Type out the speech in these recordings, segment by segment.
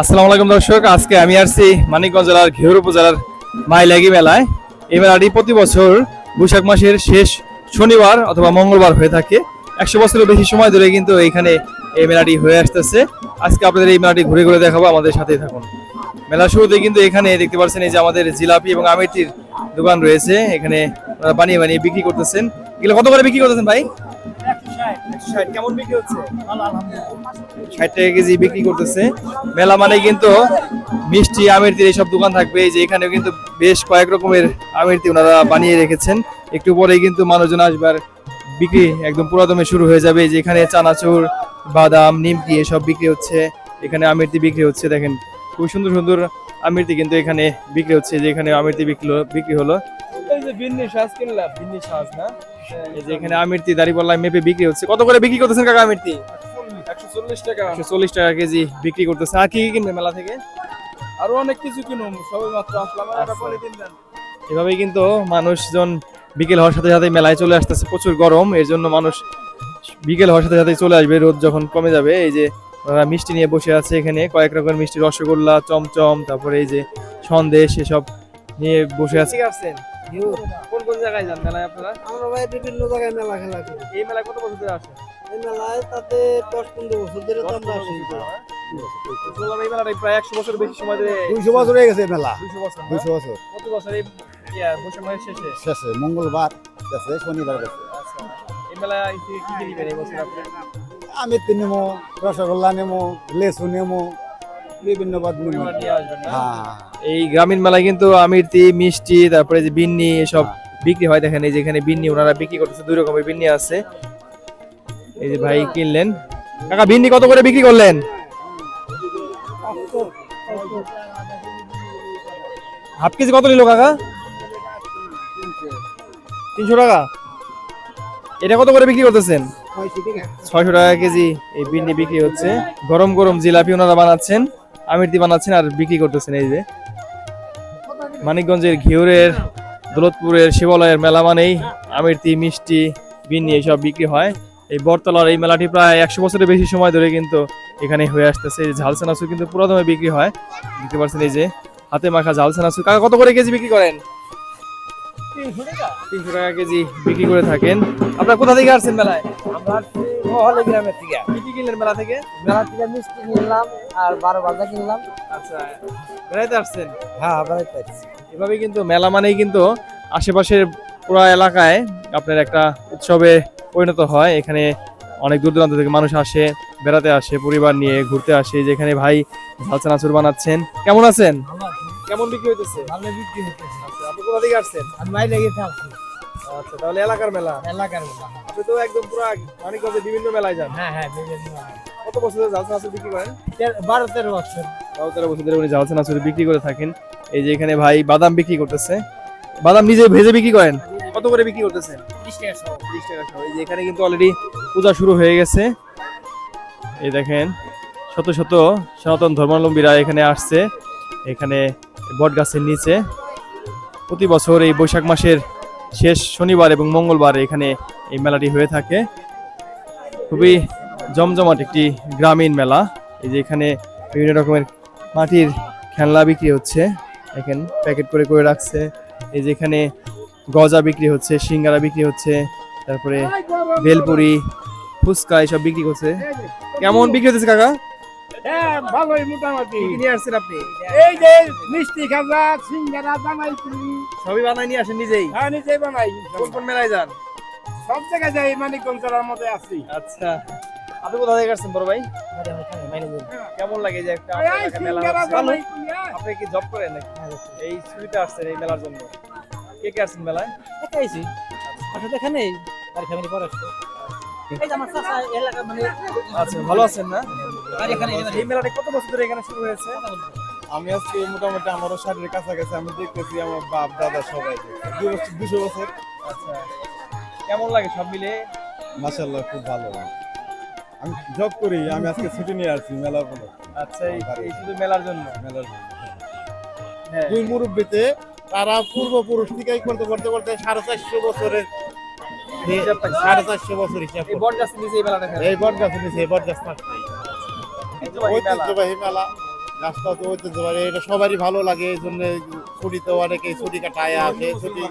আসসালামু আলাইকুম দর্শক, আজকে আমি আসছি মানিকগঞ্জ জেলার ঘেউর উপজেলার মাইলাগি মেলায়। এই মেলাটি প্রতি বছর বৈশাখ মাসের শেষ শনিবার অথবা মঙ্গলবার হয়ে থাকে। একশো বছরের বেশি সময় ধরে কিন্তু এখানে এই মেলাটি হয়ে আসতেছে। আজকে আপনাদের এই মেলাটি ঘুরে ঘুরে দেখাবো, আমাদের সাথেই থাকুন। মেলার শুরুতে কিন্তু এখানে দেখতে পাচ্ছেন এই যে আমাদের জিলাপি এবং আমিরটির দোকান রয়েছে। এখানে বানিয়ে বানিয়ে বিক্রি করতেছেন। এগুলো কত করে বিক্রি করতেছেন ভাই? ষাট। কেমন বিক্রি হচ্ছে? ষাট টাকা কেজি বিক্রি করতেছে। মেলা মানে কিন্তু মিষ্টি আমিরতির এইসব দোকান থাকবে। যে এখানেও কিন্তু বেশ কয়েক রকমের আমিরতি ওনারা বানিয়ে রেখেছেন। একটু পরেই কিন্তু মানুষজন আসবার বিক্রি একদম পুরাদমে শুরু হয়ে যাবে। যে এখানে চানাচুর বাদাম নিমকি এসব বিক্রি হচ্ছে। এখানে আমিরতি বিক্রি হচ্ছে দেখেন। খুব সুন্দর সুন্দর আমিরতি কিন্তু এখানে বিক্রি হচ্ছে। যে এখানে আমিরতি বিক্রি হলো- বিক্রি হলো। এই যে বিন্নি সাজ কিনলাম। সাজ না? এই যে এখানে আমিরতি মেপে বিক্রি হচ্ছে। কত করে বিক্রি করতেছেন কাকা আমিরতি একশো চল্লিশ টাকা। একশো চল্লিশ টাকা কেজি বিক্রি করতেছে। আর কি কি কিনবে মেলা থেকে? আরও অনেক কিছু কিনুম সবাই মাত্র আসলাম একটা পলিথিন দেন এভাবেই কিন্তু মানুষজন বিকেল হওয়ার সাথে সাথে মেলায় চলে আসতেছে। প্রচুর গরম এর জন্য মানুষ বিকেল হওয়ার সাথে সাথে চলে আসবে। রোদ যখন কমে যাবে এই যে ওনারা মিষ্টি নিয়ে বসে আছে এখানে। কয়েক রকমের মিষ্টি রসগোল্লা চমচম তারপরে এই যে সন্দেশ এসব নিয়ে বসে আছে। কোন কোন জায়গায় যান মেলায় আপনারা? আমরা ভাই বিভিন্ন জায়গায় মেলা খেলা করি। এই মেলায় কত বছর ধরে আসেন এই মেলায় তাতে দশ পনেরো বছর ধরে তো আমরা আসি বললাম এই মেলাটা প্রায় একশো বছর বেশি সময় ধরে দুইশো বছর হয়ে গেছে মেলা। দুশো বছর না? দুইশো বছর। কত বছর এই বৈশাখ মাসের শেষে? শেষে মঙ্গলবার গেছে শনিবার গেছে। আচ্ছা এই মেলায় কি কি কি এই বছর আপনি? আমি তো নেব রসগোল্লা নেব লেসু নেব বিভিন্ন আসবেন না? হ্যাঁ এই গ্রামীণ মেলায় কিন্তু আমিরতি মিষ্টি তারপরে যে বিন্নি এসব বিক্রি হয়। দেখেন এই যেখানে বিন্নি ওনারা বিক্রি করতেছে দুই রকমের বিন্নি আছে। এই যে ভাই কিনলেন। কাকা বিন্নি কত করে বিক্রি করলেন? হাফ কেজি কত নিল কাকা? তিনশো টাকা। এটা কত করে বিক্রি করতেছেন? ছয়শো টাকা কেজি এই বিন্নি বিক্রি হচ্ছে। গরম গরম জিলাপি ওনারা বানাচ্ছেন। আমিরতি বানাচ্ছেন আর বিক্রি করতেছেন এই যে। মানিকগঞ্জের ঘিউরের, দৌলতপুরের শিবালয়ের মেলা মানেই আমিরতি মিষ্টি বিন্নি এইসব বিক্রি হয়। এই বটতলার এই মেলাটি প্রায় একশো বছরের বেশি সময় ধরে কিন্তু এখানে হয়ে আসতেছে। এই ঝাল কিন্তু পুরোদমে বিক্রি হয়। দেখতে পাচ্ছেন এই যে হাতে মাখা ঝাল চানাচুর কাকা, কত করে কেজি বিক্রি করেন? তিনশো টাকা। কেজি বিক্রি করে থাকেন। আপনার কোথা থেকে আসছেন মেলায়? আমরা মহলে গ্রামের থেকে। কি কি কিনলেন মেলা থেকে? মেলা থেকে মিষ্টি কিনলাম আর বারো বাজা কিনলাম। আচ্ছা বেড়াইতে আসছেন? হ্যাঁ বেড়াইতে আসছি। এভাবে কিন্তু মেলা মানেই কিন্তু আশেপাশের পুরো এলাকায় আপনার একটা উৎসবে পরিণত হয়। এখানে অনেক দূর দূরান্ত থেকে মানুষ আসে বেড়াতে আসে পরিবার নিয়ে ঘুরতে আসে। যেখানে ভাই ঝালচা নাচুর বানাচ্ছেন। কেমন আছেন? কেমন বিক্রি হইতেছে? ভালো বিক্রি হতেছে আচ্ছা আপনি কোথা থেকে আসছেন? আমি গেছে আসছি আচ্ছা তাহলে এলাকার মেলা। এলাকার মেলা আপনি তো একদম পুরো মানিকগঞ্জে বিভিন্ন মেলায় যান। হ্যাঁ হ্যাঁ বিভিন্ন কত বছর ধরে ঝালচা নাচুর বিক্রি করেন? বারো তেরো বছর। বারো তেরো বছর ধরে উনি ঝালচা নাচুর বিক্রি করে থাকেন। এই যে এখানে ভাই বাদাম বিক্রি করতেছে। বাদাম নিজে ভেজে বিক্রি করেন? কত করে বিক্রি করতেছেন? ত্রিশ টাকা সহ। ত্রিশ টাকা সহ। এই যে এখানে কিন্তু অলরেডি পূজা শুরু হয়ে গেছে। এই দেখেন শত শত সনাতন ধর্মাবলম্বীরা এখানে আসছে। এখানে বট গাছের নিচে। প্রতি বছর এই বৈশাখ মাসের শেষ শনিবার এবং মঙ্গলবার এখানে এই মেলাটি হয়ে থাকে। খুবই জমজমাট একটি গ্রামীণ মেলা। এই যে এখানে বিভিন্ন রকমের মাটির খেলনা বিক্রি হচ্ছে। দেখেন, প্যাকেট করে করে রাখছে। এই যে এখানে গজা বিক্রি হচ্ছে, সিঙ্গারা বিক্রি হচ্ছে, তারপরে বেলপুরি, ফুচকা এসব বিক্রি করছে। কেমন বিক্রি হচ্ছে কাকা? হ্যাঁ ভালোই মোটামুটি। নিয়ে আসছেন আপনি? এই যে মিষ্টি খাজা সিঙ্গারা বানাই সবই বানাই নিয়ে আসেন নিজেই? হ্যাঁ নিজেই বানাই। কোন কোন মেলায় যান? সব জায়গায় যাই মানিকগঞ্জ জেলার মধ্যে আছি। আচ্ছা। আপনি কোথা থেকে আসছেন বড় ভাই? কেমন লাগে যে একটা মেলা হ্যাঁ। আপনি কি জব করেন নাকি? এই ছুটিতে আসছেন এই মেলার জন্য। কে কে আসছেন মেলায়? একা আইছি। আসলে এখানে বাড়ি ফ্যামিলি পরে আসছে। এই আমার চাচা এলাকা মানে আচ্ছা ভালো আছেন না? এই এই মেলাটা কত বছর ধরে এখানে শুরু হয়েছে? আমি আজকে মোটামুটি আমারও শারীরের কাছাকাছি আমি দেখতেছি আমার বাপ দাদা সবাই। দুই বছর দুশো বছর। আচ্ছা। কেমন লাগে সব মিলে? মাসাল্লাহ খুব ভালো আমি জব করি আমি আজকে ছুটি নিয়ে আসছি মেলা বলে আচ্ছা এই শুধু মেলার জন্য? মেলার হ্যাঁ। দুই মুরব্বীতে তারা পূর্বপুরুষ থেকেই করতে করতে করতে সাড়ে চারশো বছরের সাড়ে চারশো বছর হিসাব এই বট গাছের নিচে এই মেলাটা এই বট গাছ নিচে এই বট গাছ থাকছে ঐতিহ্যবাহী মেলা। রাস্তা তো ঐতিহ্যবাহী এটা সবারই ভালো লাগে এই জন্য ছুটিতে অনেকে ছুটি কাটায় আসে ছুটি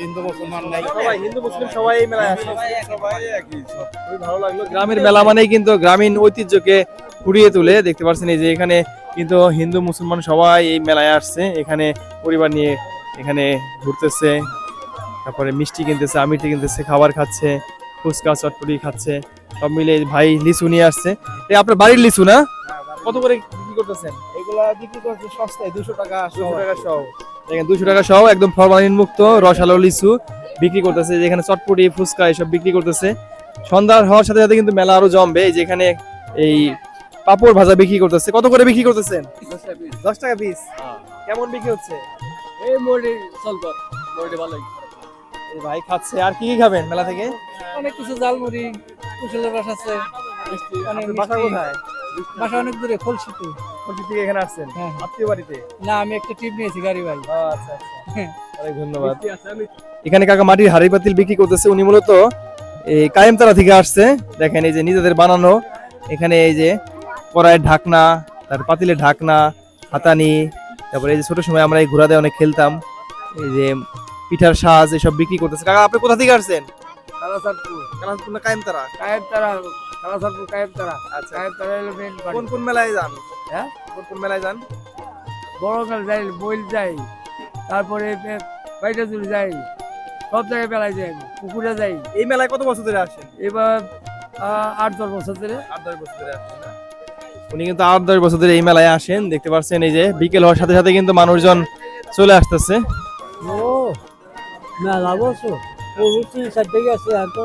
হিন্দু মুসলমান নাই সবাই হিন্দু মুসলিম সবাই এই মেলায় আসে। সবাই একই খুবই ভালো লাগল। গ্রামের মেলা মানেই কিন্তু গ্রামীণ ঐতিহ্যকে ফুরিয়ে তুলে দেখতে পাচ্ছেন এই যে এখানে কিন্তু হিন্দু মুসলমান সবাই এই মেলায় আসছে। এখানে পরিবার নিয়ে এখানে ঘুরতেছে তারপরে মিষ্টি কিনতেছে আমিরটি কিনতেছে খাবার খাচ্ছে ফুচকা চটপটি খাচ্ছে সব মিলে ভাই লিচু নিয়ে আসছে। এই আপনার বাড়ির লিচু না? কত করে বিক্রি করতেছেন? এগুলা বিক্রি করছে সস্তায় দুশো টাকা দুশো টাকা সহ। দেখেন দুশো টাকা সহ একদম ফরমালিন মুক্ত রসালো লিচু বিক্রি করতেছে যেখানে চটপটি ফুচকা এসব বিক্রি করতেছে। সন্ধ্যার হওয়ার সাথে সাথে কিন্তু মেলা আরও জমবে যেখানে এই পাপড় ভাজা বিক্রি করতেছে। কত করে বিক্রি করতেছেন? দশ টাকা পিস কেমন বিক্রি হচ্ছে? এই মোড়ে চল কর মোড়ে ভালোই। এই ভাই খাচ্ছে আর কি কি খাবেন মেলা থেকে? অনেক কিছু জালমুড়ি কুশলের রস আছে অনেক বাসা মিষ্টি। কোথায়? বাসা অনেক দূরে খলসিতে থেকে এখানে আসছেন? হ্যাঁ। আত্মীয় বাড়িতে? না আমি একটা টিপ নিয়েছি গাড়ি ভাই। আচ্ছা আচ্ছা। অনেক ধন্যবাদ। এখানে কাকা মাটির হাড়ি পাতিল বিক্রি করতেছে। উনি মূলত এই কায়েমতারা থেকে আসছে। দেখেন এই যে নিজেদের বানানো। এখানে এই যে কড়াইয়ের ঢাকনা তার পাতিলের ঢাকনা হাতানি। তারপরে এই যে ছোট সময় আমরা এই ঘোড়াতে অনেক খেলতাম। এই যে পিঠার সাজ এসব বিক্রি করতেছে। কাকা আপনি কোথা থেকে আসছেন? কালাসারপুর কালামপুর না কায়েমতারা কায়েব তারা কালাসারপুর কায়েব আচ্ছা। কায়েব হলো মেন কোন কোন মেলায় যান? হ্যাঁ? কোন কোন মেলায় যান? বড়কাল যাই বইল যাই তারপরে বাইটাজুল যাই সব জায়গায় বেলায় যাই। পুকুরে যাই। এই মেলায় কত বছর ধরে আসেন? এবার আহ, আট দশ বছর ধরে। আট দশ বছর ধরে আসেন উনি কিন্তু আট দশ বছর ধরে এই মেলায় আসেন। দেখতে পাচ্ছেন এই যে বিকেল হওয়ার সাথে সাথে কিন্তু মানুষজন চলে আসতেছে। ও মেলা বসো প্রভৃতি সব থেকে আছে আর তো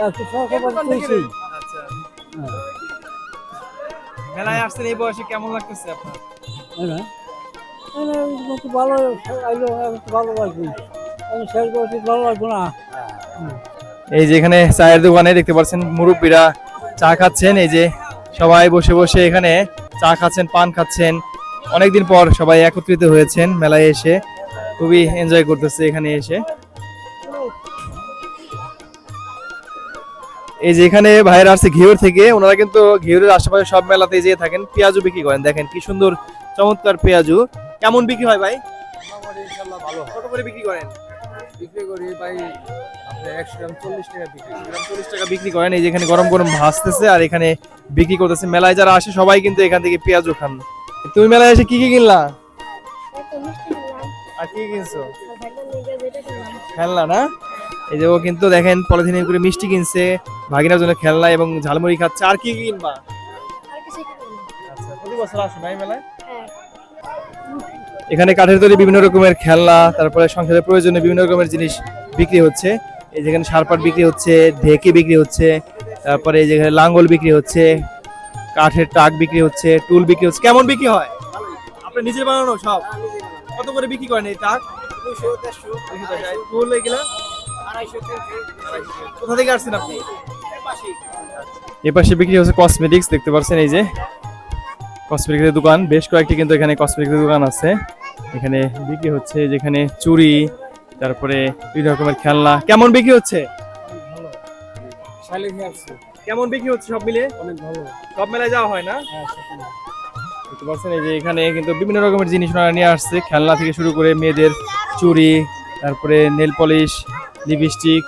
একটু সহকার তুলছি আচ্ছা মেলায় আসছেন এই বয়সে কেমন লাগতেছে আপনার? হ্যাঁ ভালো আইলো ভালো লাগবে। আমি শেষ করছি ভালো লাগবো না। এই যে এখানে চায়ের দোকানে দেখতে পাচ্ছেন মুরব্বীরা চা খাচ্ছেন। এই যে সবাই বসে বসে এখানে চা খাচ্ছেন পান খাচ্ছেন। অনেকদিন পর সবাই একত্রিত হয়েছেন মেলায় এসে। খুবই এনজয় করতেছে এখানে এসে। এই যে এখানে ভাইয়েরা আসছে ঘিওর থেকে ওনারা কিন্তু ঘিওরের আশেপাশে সব মেলাতে যেয়ে থাকেন। পেঁয়াজু বিক্রি করেন। দেখেন কি সুন্দর চমৎকার পেঁয়াজু। কেমন বিক্রি হয় ভাই? ভালো কত করে বিক্রি করেন? বিক্রি করি ভাই আপনার গ্রাম চল্লিশ টাকা বিক্রি চল্লিশ টাকা বিক্রি করেন। এই যে এখানে গরম গরম ভাসতেছে আর এখানে বিক্রি করতেছে। মেলায় যারা আসে সবাই কিন্তু এখান থেকে পেঁয়াজও খান। তুমি মেলায় এসে কি কি কিনলা? আর কি কিনছো? খেলনা না? এই যে ও কিন্তু দেখেন পলিথিনে করে মিষ্টি কিনছে ভাগিনার জন্য খেলনা এবং ঝালমুড়ি খাচ্ছে। আর কি কিনবা? আচ্ছা প্রতি বছর আসো না মেলায়? হ্যাঁ। এখানে কাঠের তৈরি বিভিন্ন রকমের খেলনা তারপরে সংসারের প্রয়োজনে বিভিন্ন রকমের জিনিস বিক্রি হচ্ছে। এই যেখানে সারপাট বিক্রি হচ্ছে ঢেকি বিক্রি হচ্ছে তারপরে এই যেখানে লাঙ্গল বিক্রি হচ্ছে কাঠের টাক বিক্রি হচ্ছে টুল বিক্রি হচ্ছে। কেমন বিক্রি হয়? আপনি নিজে বানানো সব? কত করে বিক্রি করেন এই টাক? টুল এগুলা? কোথা থেকে আসছেন আপনি? এ পাশে বিক্রি হচ্ছে কসমেটিক্স দেখতে পাচ্ছেন এই যে। কসমেটিক্সের দোকান বেশ কয়েকটি কিন্তু এখানে কসমেটিক্সের দোকান আছে। এখানে বিক্রি হচ্ছে যেখানে চুড়ি তারপরে বিভিন্ন রকমের খেলনা। কেমন বিক্রি হচ্ছে? কেমন বিক্রি হচ্ছে সব মিলে অনেক ভালো। সব মেলায় যাওয়া হয় না? হ্যাঁ দেখতে পাচ্ছেন এই যে এখানে কিন্তু বিভিন্ন রকমের জিনিস ওনারা নিয়ে আসছে। খেলনা থেকে শুরু করে মেয়েদের চুড়ি তারপরে নেল পলিশ লিপস্টিক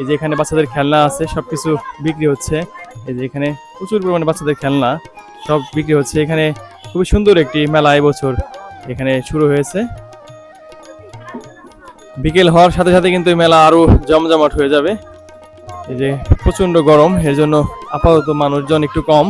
এই যে এখানে বাচ্চাদের খেলনা আছে, সবকিছু বিক্রি হচ্ছে। এই যে এখানে প্রচুর পরিমাণে বাচ্চাদের খেলনা, সব বিক্রি হচ্ছে। এখানে খুবই সুন্দর একটি মেলা এবছর এখানে শুরু হয়েছে। বিকেল হওয়ার সাথে সাথে কিন্তু এই মেলা আরও জমজমাট হয়ে যাবে। এই যে প্রচণ্ড গরম, এর জন্য আপাতত মানুষজন একটু কম।